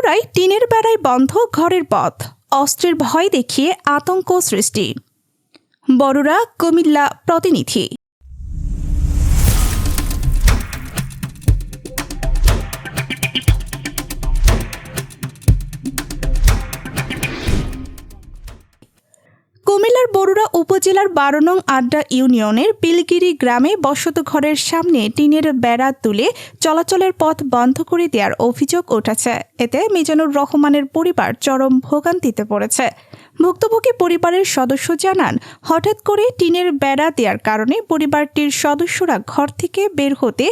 বড়রাই টিনের বেড়ায় বন্ধ ঘরের পথ। অস্ত্রের ভয় দেখিয়ে আতঙ্ক সৃষ্টি। বড়রা কুমিল্লা প্রতিনিধি। বরুড়া উপজেলার বারো নং আড্ডা ইউনিয়নের পিলগিরি গ্রামে বসত ঘরের সামনে টিনের বেড়া তুলে চলাচলের পথ বন্ধ করে দেওয়ার অভিযোগ উঠেছে। এতে মিজানুর রহমানের পরিবার চরম ভোগান্তিতে পড়েছে। ভুক্তভোগী পরিবারের সদস্য জানান, হঠাৎ করে টিনের বেড়া দেওয়ার কারণে পরিবারটির সদস্যরা ঘর থেকে বের হতে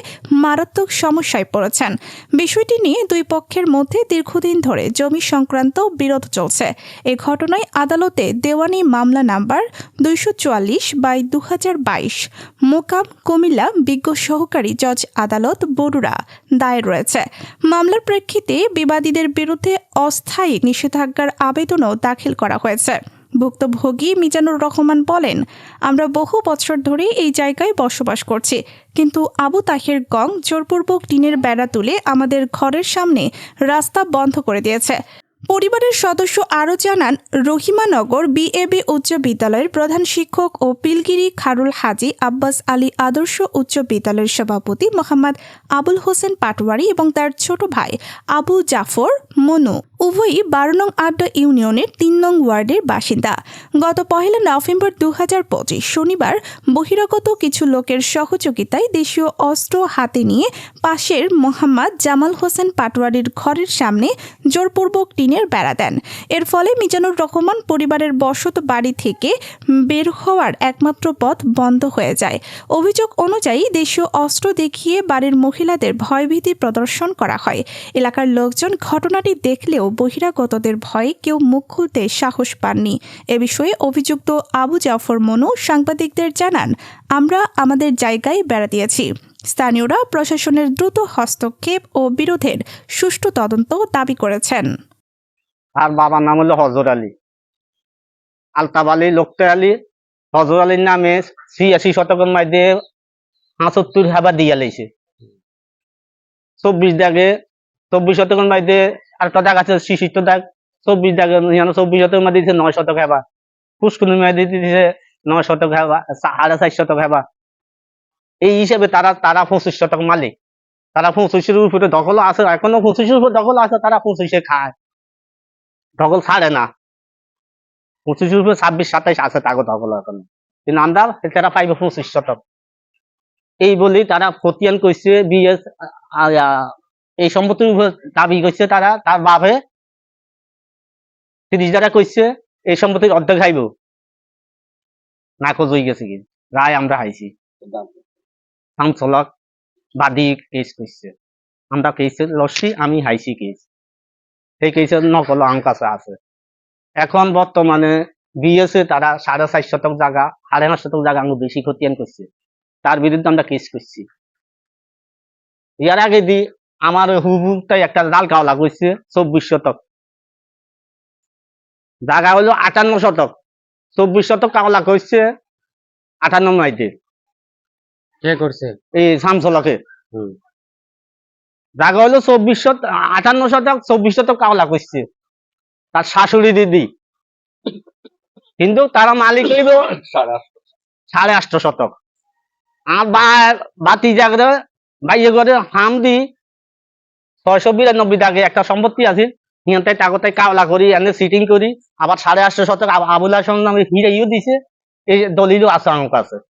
মারাত্মক সমস্যায় পড়েছেন। বিষয়টি নিয়ে দুই পক্ষের মধ্যে দীর্ঘদিন ধরে জমি সংক্রান্ত বিরোধ চলছে। এ ঘটনায় আদালতে দেওয়ানি মামলা নাম্বার দুইশো চুয়াল্লিশ বাই দু হাজার বাইশ, মোকাম কুমিল্লা বিজ্ঞ সহকারী জজ আদালত বরুড়া দায়ের রয়েছে। মামলার প্রেক্ষিতে বিবাদীদের বিরুদ্ধে অস্থায়ী নিষেধাজ্ঞার আবেদনও দাখিল করা হয়েছে। ভুক্তভোগী মিজানুর রহমান বলেন, আমরা বহু বছর ধরে এই জায়গায় বসবাস করছি, কিন্তু আবু তাহের গং জোরপূর্বক টিনের বেড়া তুলে আমাদের ঘরের সামনে রাস্তা বন্ধ করে দিয়েছে। পরিবারের সদস্য আরও জানান রহিমানগর বিএবি উচ্চ বিদ্যালয়ের প্রধান শিক্ষক ও পিলগিরি খারুল হাজি আব্বাস আলী আদর্শ উচ্চ বিদ্যালয়ের সভাপতি মোহাম্মদ আবুল হোসেন পাটোয়ারি এবং তার ছোট ভাই আবু জাফর মনু। উভয়ই বারো নং আড্ডা ইউনিয়নের তিন নং ওয়ার্ডের বাসিন্দা। গত পহেলা নভেম্বর দু হাজার পঁচিশ শনিবার বহিরাগত কিছু লোকের সহযোগিতায় দেশীয় অস্ত্র হাতে নিয়ে পাশের মোহাম্মদ জামাল হোসেন পাটওয়ারির ঘরের সামনে জোরপূর্বক টিনের বেড়া দেন। এর ফলে মিজানুর রহমান পরিবারের বসত বাড়ি থেকে বের হওয়ার একমাত্র পথ বন্ধ হয়ে যায়। অভিযোগ অনুযায়ী দেশীয় অস্ত্র দেখিয়ে বাড়ির মহিলাদের ভয়ভীতি প্রদর্শন করা হয়। এলাকার লোকজন ঘটনাটি দেখলেও বহিরাগতদের ভয়ে কেউ মুখ খুলতে সাহস পাননি। এ বিষয়ে অভিযুক্ত আবু জাফর মনু সাংবাদিকদের জানান, আমরা আমাদের জায়গায় বেড়া দিয়েছি। স্থানীয়রা প্রশাসনের দ্রুত হস্তক্ষেপ ও বিরোধের সুষ্ঠু তদন্ত দাবি করেছেন। তার বাবার নাম হলো হজর আলী। আলতাব আলী লোকতে আলী হজর আলীর নামে ছিয়াশি শতকের মধ্যে পঁচাত্তর হাবা দিয়া লাইছে চব্বিশ দাগে, চব্বিশ শতকের মধ্যে আরেকটা দাগ আছে শিশিষ্ট দাগ। চব্বিশ দাগে চব্বিশ শতকের মধ্যে দিছে নয় শতক হেবা পুষ্কুনির মধ্যে দিছে নয় শতক হেবা সাড়ে চার শতক হেবা এই হিসেবে তারা তারা পঁচিশ শতক মালিক। তারা পঁচিশের উপরে দখল আছে, এখনও পঁচিশের উপরে দখল আছে, তারা পঁচিশে খায়। দখল ছাড়ে না। পঁচিশের উপরে ছাব্বিশ, সাতাইশ আছে তাকে দখল এখন। কিন্তু আমরা তারা পাইবে পঁচিশ শতক এই বলি তারা খতিয়ান করছে বিএস এই সম্পত্তির উপর দাবি করছে তারা, তার বাপে তিরিশ দ্বারা কইছে এই সম্পত্তির অর্ধেক খাইব। নাকচ হয়ে গেছে কি? রায় আমরা হাইছি। কাউন্সিলক বাদী কেস করছে আমরা কেসে লড়ছি আমি হাইছি কেস সেই কেসের নকল আমার কাছে আছে। এখন বর্তমানে বিএসএ তারা সাড়ে চার শতক জায়গা, সাড়ে পাঁচ শতক জায়গা আমি বেশি খতিয়ান করছে। তার বিরুদ্ধে আমরা কেস করছি। ইয়ার আগে দি আমার হুবুটাই একটা লাল কাওলা করছে চব্বিশ শতক। জায়গা হলো আটান্ন শতক। চব্বিশ শতক কাওলা করছে আটান্ন মাইতে কে করছে? এই শামসলকে। জায়গা হলো চব্বিশ শত আটান্ন শতক চব্বিশ শতক কাওলা করছে। তার শাশুড়ি দিদি। কিন্তু তারা মালিক হইল সাড়ে আটশো। শতক আর বাতি জাগরে বাইয়ে করে হাম দি ছয়শো বিরানব্বই দাগে একটা সম্পত্তি আছে। সিহঁতে তাগতে কাওলা করি এনে সিটিং করি। আবার সাড়ে আটশো শতক আব- আবুল হাসন নামে হিরেইও দিছে। এই দলিলও আছে আমার কাছে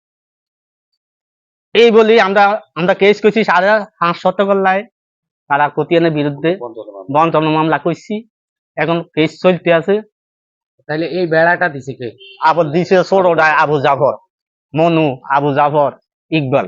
এই বলি আমরা আমরা কেস করছি সাড়ে পাঁচ শতকের লাই। তারা কতিয়ানের বিরুদ্ধে বন্ধন মামলা করছি এখন কেস চলতে আছে। তাহলে এই বেড়াটা দিছে কে? আবার দিছে সরোডায় আবু জাফর। মনু আবু জাফর ইকবাল।